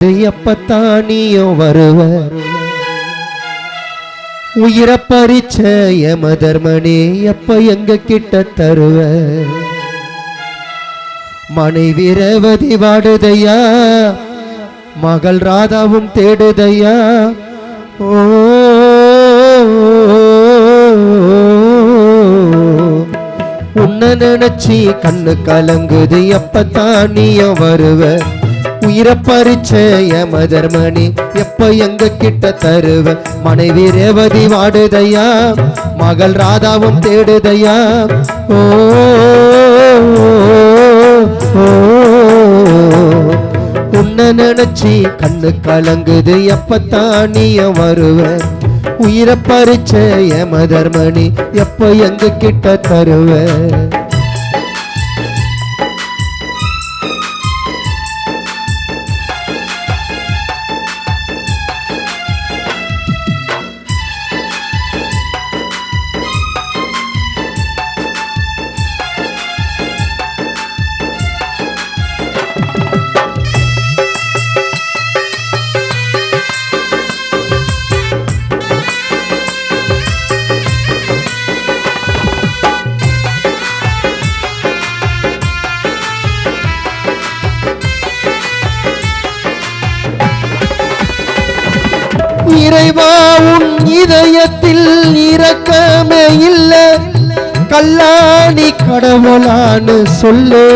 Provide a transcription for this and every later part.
எப்பத்தான் நீயும் வருவ உயிரை பறிச்ச எம எப்ப எங்க கிட்ட தருவ மனைவி ரேவதி வாடுதையா? மகள் ராதாவும் தேடுதையா? ஓ உன்ன நினைச்சி கண்ணு கலங்குது எப்பத்தான் நீயும் வருவ உயிரை பறிச்ச எம எப்ப எங்க கிட்ட தருவ? மனைவி ரேவதி வாடுதையா? மகள் ராதாவும் தேடுதையா? ஓ ஓ, உன்னை நினைச்சி கண்ணு கலங்குது எப்பத்தான் நீயும் வருவ? உயிரை பறிச்ச எம எப்ப எங்க கிட்ட தருவ? இறைவா உன் இதயத்தில் இறக்கமே இல்லை. கல்லாணி கடவுளான்னு சொல்லு.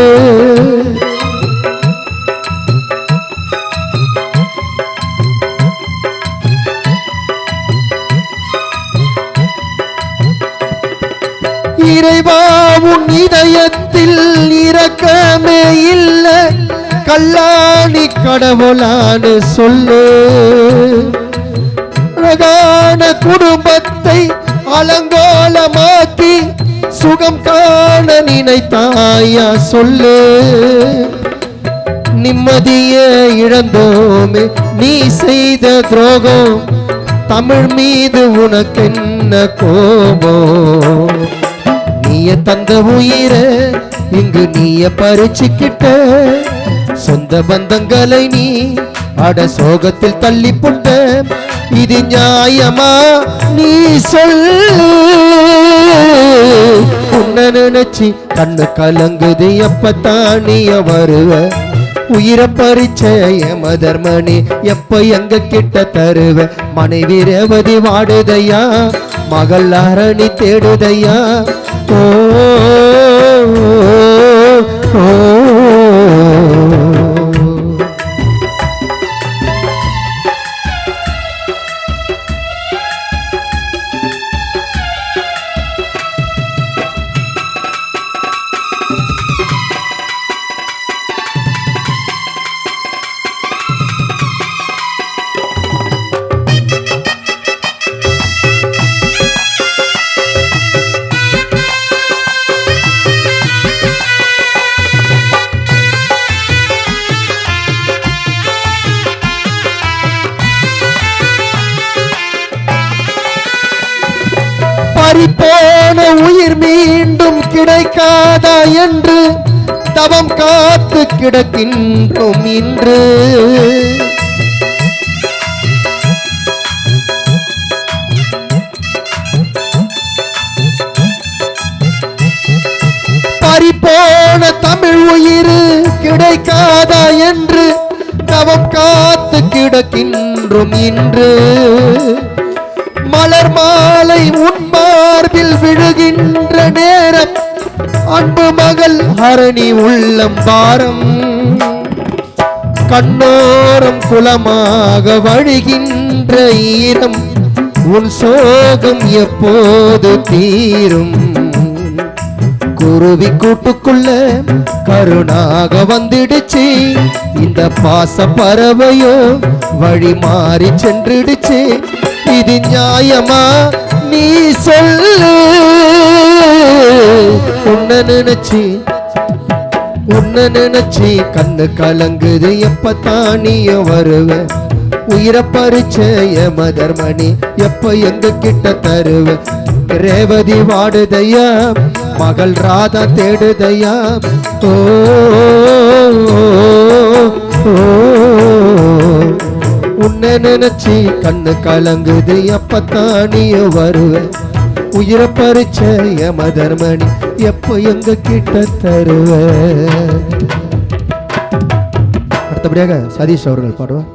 இறைவா உன் இதயத்தில் இறக்கமே இல்லை. கல்லாணி கடவுளான்னு சொல்லு. அழகான குடும்பத்தை அலங்கோலமாக்கி சுகம் காண நினைத்தாயா சொல்லு. நிம்மதிய இழந்தோமே நீ செய்த துரோகம் தமிழ் மீது உனக்கென்ன கோபோ? நீய தந்த உயிர இங்கு நீய பறிச்சுக்கிட்ட சொந்த பந்தங்களை நீ அட சோகத்தில் தள்ளி புட்ட இது நியாயமா? நீ சொல்லு உன்ன நினைச்சு கண்ணு கலங்குது எப்பத்தான் நீ வருவ? உயிரை பறிச்ச மதர்மணி எப்ப எங்க கிட்ட தருவ? மனைவி ரேவதி வாடுதையா? மகள் அரணி தேடுதையா? ஓ, போன உயிர் மீண்டும் கிடைக்காதா என்று தவம் காத்து கிடக்கின்றோம் இன்று. பறிப்போன தமிழ் உயிர் கிடைக்காதா என்று தவம் காத்து கிடக்கின்றோம் இன்று. மலர் மாலை உன் விழுகின்ற நேரம். அன்பு மகள் ஹரணி உள்ளம் பாரம். கண்ணோரம் குலமாக வழிகின்ற ஈரம். உன் சோகம் எப்போது தீரும்? குருவி கூட்டுக்குள்ள கருணாக வந்துடுச்சு. இந்த பாச பறவையோ வழி மாறி சென்றுடுச்சு. இது நியாயமா? நீ சொல்லு உன்ன நினைச்சு உன்ன நினைச்சு கண்ணு கலங்குது எப்பத்தான் நீயும் வருவ உயிரை பறிச்ச எம தர்மணி எப்ப எங்க கிட்ட தருவ ரேவதி வாடுதையா மகள் ராதா தேடுதையா ஓ, ஓ உன்னை நினைச்சி கண்ணு கலங்குது அப்பத்தான் நீ வருவ. உயிரை பறிச்ச எம தர்மணி எப்ப எங்க கிட்ட தருவ? அடுத்தபடியாக சதீஷ் அவர்கள் பாடுவார்.